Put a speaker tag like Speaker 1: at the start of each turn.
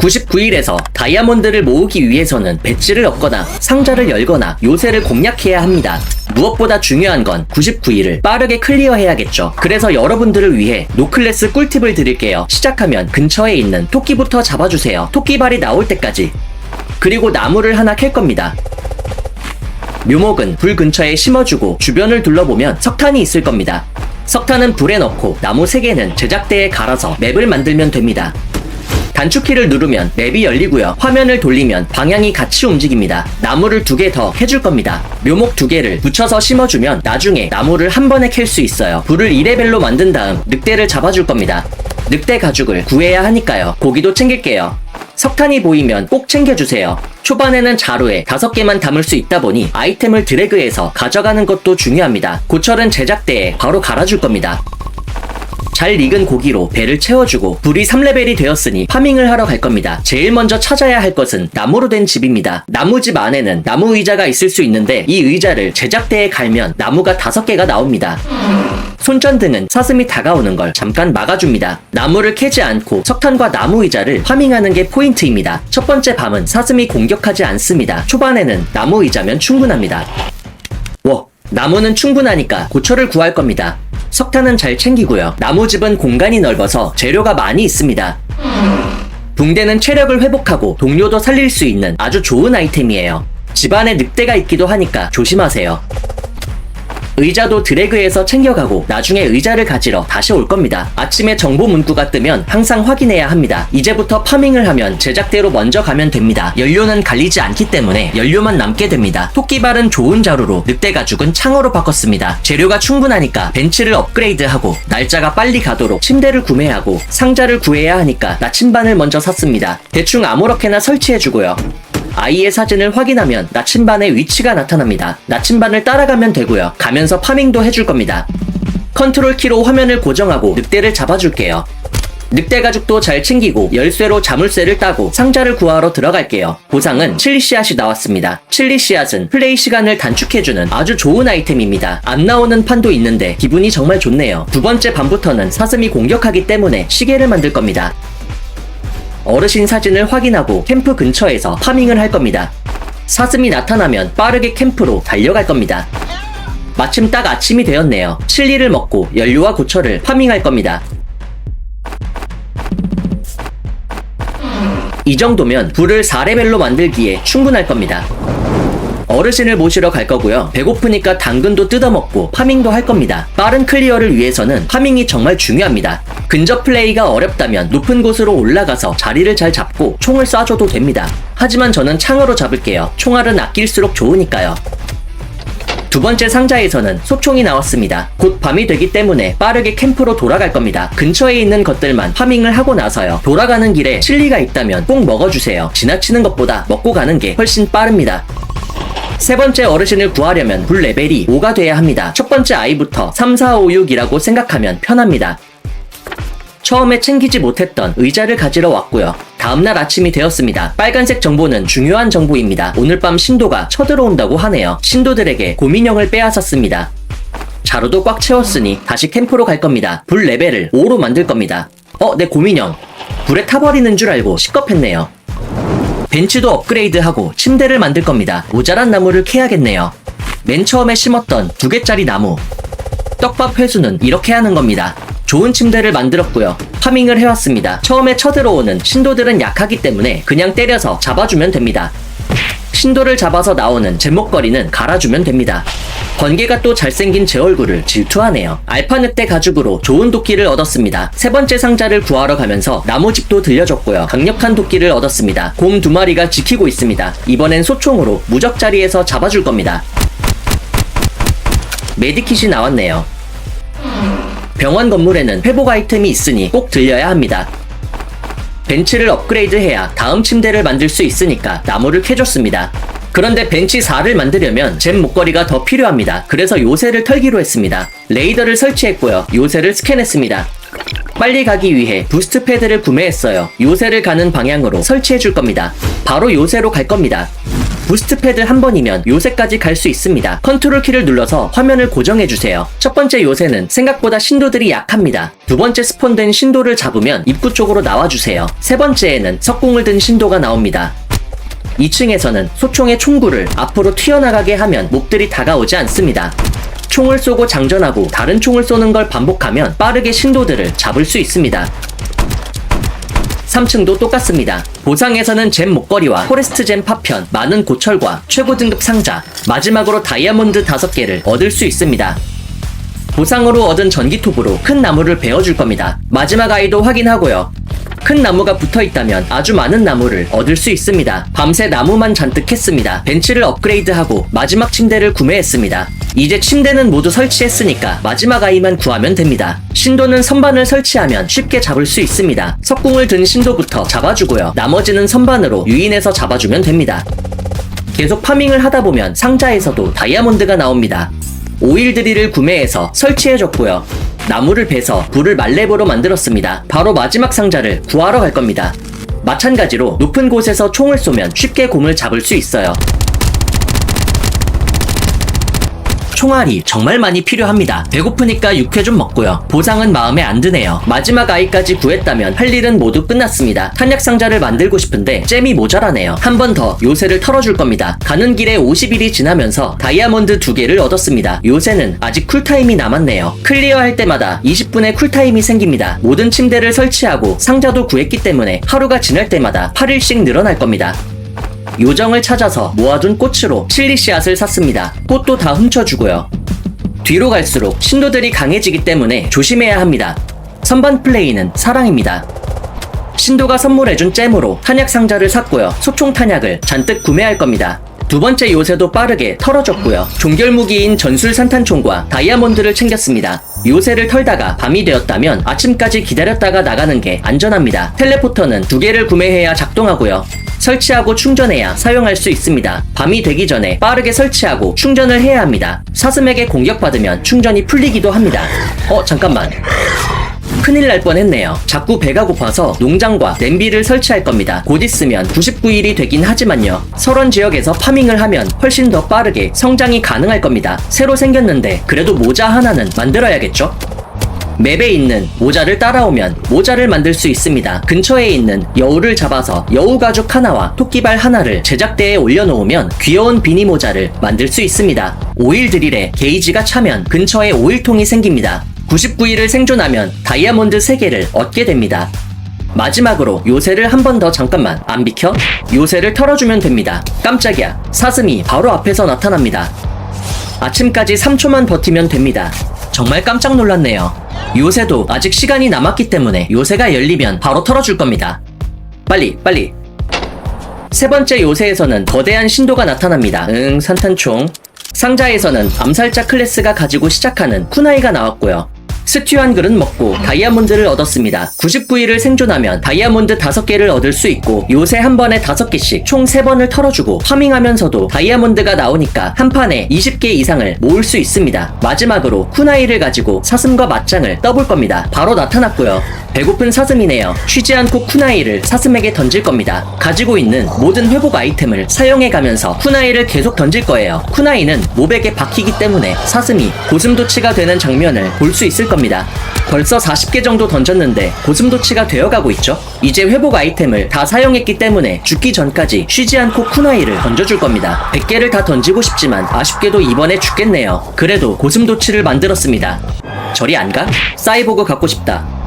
Speaker 1: 99일에서 다이아몬드를 모으기 위해서는 배지를 얻거나 상자를 열거나 요새를 공략해야 합니다. 무엇보다 중요한 건 99일을 빠르게 클리어해야겠죠. 그래서 여러분들을 위해 노클래스 꿀팁을 드릴게요. 시작하면 근처에 있는 토끼부터 잡아주세요. 토끼발이 나올 때까지. 그리고 나무를 하나 캘 겁니다. 묘목은 불 근처에 심어주고 주변을 둘러보면 석탄이 있을 겁니다. 석탄은 불에 넣고 나무 3개는 제작대에 갈아서 맵을 만들면 됩니다. 단축키를 누르면 맵이 열리고요. 화면을 돌리면 방향이 같이 움직입니다. 나무를 두 개 더 해줄 겁니다. 묘목 두 개를 붙여서 심어주면 나중에 나무를 한 번에 캘 수 있어요. 불을 2레벨로 만든 다음 늑대를 잡아줄 겁니다. 늑대 가죽을 구해야 하니까요. 고기도 챙길게요. 석탄이 보이면 꼭 챙겨주세요. 초반에는 자루에 다섯 개만 담을 수 있다 보니 아이템을 드래그해서 가져가는 것도 중요합니다. 고철은 제작대에 바로 갈아줄 겁니다. 잘 익은 고기로 배를 채워주고 불이 3레벨이 되었으니 파밍을 하러 갈 겁니다. 제일 먼저 찾아야 할 것은 나무로 된 집입니다. 나무집 안에는 나무 의자가 있을 수 있는데 이 의자를 제작대에 갈면 나무가 5개가 나옵니다. 손전등은 사슴이 다가오는 걸 잠깐 막아줍니다. 나무를 캐지 않고 석탄과 나무 의자를 파밍하는 게 포인트입니다. 첫 번째 밤은 사슴이 공격하지 않습니다. 초반에는 나무 의자면 충분합니다. 워, 나무는 충분하니까 고철을 구할 겁니다. 석탄은 잘 챙기고요. 나무집은 공간이 넓어서 재료가 많이 있습니다. 붕대는 체력을 회복하고 동료도 살릴 수 있는 아주 좋은 아이템이에요. 집안에 늑대가 있기도 하니까 조심하세요. 의자도 드래그해서 챙겨가고 나중에 의자를 가지러 다시 올 겁니다. 아침에 정보 문구가 뜨면 항상 확인해야 합니다. 이제부터 파밍을 하면 제작대로 먼저 가면 됩니다. 연료는 갈리지 않기 때문에 연료만 남게 됩니다. 토끼발은 좋은 자루로 늑대 가죽은 창으로 바꿨습니다. 재료가 충분하니까 벤치를 업그레이드하고 날짜가 빨리 가도록 침대를 구매하고 상자를 구해야 하니까 나침반을 먼저 샀습니다. 대충 아무렇게나 설치해주고요. 아이의 사진을 확인하면 나침반의 위치가 나타납니다. 나침반을 따라가면 되고요. 가면서 파밍도 해줄 겁니다. 컨트롤 키로 화면을 고정하고 늑대를 잡아줄게요. 늑대 가죽도 잘 챙기고 열쇠로 자물쇠를 따고 상자를 구하러 들어갈게요. 보상은 칠리 씨앗이 나왔습니다. 칠리 씨앗은 플레이 시간을 단축해주는 아주 좋은 아이템입니다. 안 나오는 판도 있는데 기분이 정말 좋네요. 두 번째 밤부터는 사슴이 공격하기 때문에 시계를 만들 겁니다. 어르신 사진을 확인하고 캠프 근처에서 파밍을 할 겁니다. 사슴이 나타나면 빠르게 캠프로 달려갈 겁니다. 마침 딱 아침이 되었네요. 칠리를 먹고 연료와 고철을 파밍할 겁니다. 이 정도면 불을 4레벨로 만들기에 충분할 겁니다. 어르신을 모시러 갈 거고요. 배고프니까 당근도 뜯어먹고 파밍도 할 겁니다. 빠른 클리어를 위해서는 파밍이 정말 중요합니다. 근접 플레이가 어렵다면 높은 곳으로 올라가서 자리를 잘 잡고 총을 쏴줘도 됩니다. 하지만 저는 창으로 잡을게요. 총알은 아낄수록 좋으니까요. 두 번째 상자에서는 소총이 나왔습니다. 곧 밤이 되기 때문에 빠르게 캠프로 돌아갈 겁니다. 근처에 있는 것들만 파밍을 하고 나서요. 돌아가는 길에 칠리가 있다면 꼭 먹어주세요. 지나치는 것보다 먹고 가는 게 훨씬 빠릅니다. 세 번째 어르신을 구하려면 불 레벨이 5가 돼야 합니다. 첫 번째 아이부터 3, 4, 5, 6이라고 생각하면 편합니다. 처음에 챙기지 못했던 의자를 가지러 왔고요. 다음날 아침이 되었습니다. 빨간색 정보는 중요한 정보입니다. 오늘 밤 신도가 쳐들어온다고 하네요. 신도들에게 고민형을 빼앗았습니다. 자루도 꽉 채웠으니 다시 캠프로 갈 겁니다. 불 레벨을 5로 만들 겁니다. 어, 내 고민형. 불에 타버리는 줄 알고 시겁했네요. 벤치도 업그레이드하고 침대를 만들 겁니다. 모자란 나무를 캐야겠네요. 맨 처음에 심었던 두 개짜리 나무. 떡밥 회수는 이렇게 하는 겁니다. 좋은 침대를 만들었고요. 파밍을 해왔습니다. 처음에 쳐들어오는 신도들은 약하기 때문에 그냥 때려서 잡아주면 됩니다. 신도를 잡아서 나오는 제목거리는 갈아주면 됩니다. 번개가 또 잘생긴 제 얼굴을 질투하네요. 알파 늑대 가죽으로 좋은 도끼를 얻었습니다. 세 번째 상자를 구하러 가면서 나무집도 들려줬고요. 강력한 도끼를 얻었습니다. 곰 두 마리가 지키고 있습니다. 이번엔 소총으로 무적자리에서 잡아줄 겁니다. 메디킷이 나왔네요. 병원 건물에는 회복 아이템이 있으니 꼭 들려야 합니다. 벤치를 업그레이드해야 다음 침대를 만들 수 있으니까 나무를 캐줬습니다. 그런데 벤치 4를 만들려면 잼 목걸이가 더 필요합니다. 그래서 요새를 털기로 했습니다. 레이더를 설치했고요. 요새를 스캔했습니다. 빨리 가기 위해 부스트 패드를 구매했어요. 요새를 가는 방향으로 설치해 줄 겁니다. 바로 요새로 갈 겁니다. 부스트 패드 한 번이면 요새까지 갈 수 있습니다. 컨트롤 키를 눌러서 화면을 고정해주세요. 첫 번째 요새는 생각보다 신도들이 약합니다. 두 번째 스폰된 신도를 잡으면 입구 쪽으로 나와주세요. 세 번째에는 석궁을 든 신도가 나옵니다. 2층에서는 소총의 총구를 앞으로 튀어나가게 하면 몹들이 다가오지 않습니다. 총을 쏘고 장전하고 다른 총을 쏘는 걸 반복하면 빠르게 신도들을 잡을 수 있습니다. 3층도 똑같습니다. 보상에서는 잼 목걸이와 포레스트 잼 파편, 많은 고철과 최고 등급 상자, 마지막으로 다이아몬드 5개를 얻을 수 있습니다. 보상으로 얻은 전기톱으로 큰 나무를 베어줄 겁니다. 마지막 아이도 확인하고요. 큰 나무가 붙어 있다면 아주 많은 나무를 얻을 수 있습니다. 밤새 나무만 잔뜩 했습니다. 벤치를 업그레이드하고 마지막 침대를 구매했습니다. 이제 침대는 모두 설치했으니까 마지막 아이만 구하면 됩니다. 신도는 선반을 설치하면 쉽게 잡을 수 있습니다. 석궁을 든 신도부터 잡아주고요. 나머지는 선반으로 유인해서 잡아주면 됩니다. 계속 파밍을 하다 보면 상자에서도 다이아몬드가 나옵니다. 오일 드릴을 구매해서 설치해줬고요. 나무를 베서 불을 말렙으로 만들었습니다. 바로 마지막 상자를 구하러 갈 겁니다. 마찬가지로 높은 곳에서 총을 쏘면 쉽게 곰을 잡을 수 있어요. 총알이 정말 많이 필요합니다. 배고프니까 육회 좀 먹고요. 보상은 마음에 안 드네요. 마지막 아이까지 구했다면 할 일은 모두 끝났습니다. 탄약 상자를 만들고 싶은데 잼이 모자라네요. 한 번 더 요새를 털어줄 겁니다. 가는 길에 50일이 지나면서 다이아몬드 두 개를 얻었습니다. 요새는 아직 쿨타임이 남았네요. 클리어할 때마다 20분의 쿨타임이 생깁니다. 모든 침대를 설치하고 상자도 구했기 때문에 하루가 지날 때마다 8일씩 늘어날 겁니다. 요정을 찾아서 모아둔 꽃으로 칠리 씨앗을 샀습니다. 꽃도 다 훔쳐주고요. 뒤로 갈수록 신도들이 강해지기 때문에 조심해야 합니다. 선반 플레이는 사랑입니다. 신도가 선물해준 잼으로 탄약 상자를 샀고요. 소총 탄약을 잔뜩 구매할 겁니다. 두 번째 요새도 빠르게 털어줬고요. 종결 무기인 전술 산탄총과 다이아몬드를 챙겼습니다. 요새를 털다가 밤이 되었다면 아침까지 기다렸다가 나가는 게 안전합니다. 텔레포터는 두 개를 구매해야 작동하고요. 설치하고 충전해야 사용할 수 있습니다. 밤이 되기 전에 빠르게 설치하고 충전을 해야 합니다. 사슴에게 공격받으면 충전이 풀리기도 합니다. 어, 잠깐만. 큰일 날 뻔했네요. 자꾸 배가 고파서 농장과 냄비를 설치할 겁니다. 곧 있으면 99일이 되긴 하지만요. 설원 지역에서 파밍을 하면 훨씬 더 빠르게 성장이 가능할 겁니다. 새로 생겼는데 그래도 모자 하나는 만들어야겠죠? 맵에 있는 모자를 따라오면 모자를 만들 수 있습니다. 근처에 있는 여우를 잡아서 여우 가죽 하나와 토끼발 하나를 제작대에 올려놓으면 귀여운 비니 모자를 만들 수 있습니다. 오일 드릴에 게이지가 차면 근처에 오일통이 생깁니다. 99일을 생존하면 다이아몬드 3개를 얻게 됩니다. 마지막으로 요새를 한 번 더 잠깐만 안 비켜? 요새를 털어주면 됩니다. 깜짝이야. 사슴이 바로 앞에서 나타납니다. 아침까지 3초만 버티면 됩니다. 정말 깜짝 놀랐네요. 요새도 아직 시간이 남았기 때문에 요새가 열리면 바로 털어줄 겁니다. 빨리, 빨리. 세 번째 요새에서는 거대한 신도가 나타납니다. 응, 산탄총. 상자에서는 암살자 클래스가 가지고 시작하는 쿠나이가 나왔고요. 스튜 한 그릇 먹고 다이아몬드를 얻었습니다. 99일을 생존하면 다이아몬드 5개를 얻을 수 있고 요새 한 번에 5개씩 총 3번을 털어주고 파밍하면서도 다이아몬드가 나오니까 한 판에 20개 이상을 모을 수 있습니다. 마지막으로 쿠나이를 가지고 사슴과 맞짱을 떠볼 겁니다. 바로 나타났고요. 배고픈 사슴이네요. 쉬지 않고 쿠나이를 사슴에게 던질 겁니다. 가지고 있는 모든 회복 아이템을 사용해 가면서 쿠나이를 계속 던질 거예요. 쿠나이는 몹에게 박히기 때문에 사슴이 고슴도치가 되는 장면을 볼 수 있을 겁니다. 벌써 40개 정도 던졌는데 고슴도치가 되어가고 있죠. 이제 회복 아이템을 다 사용했기 때문에 죽기 전까지 쉬지 않고 쿠나이를 던져줄 겁니다. 100개를 다 던지고 싶지만 아쉽게도 이번에 죽겠네요. 그래도 고슴도치를 만들었습니다. 저리 안 가? 사이보그 갖고 싶다.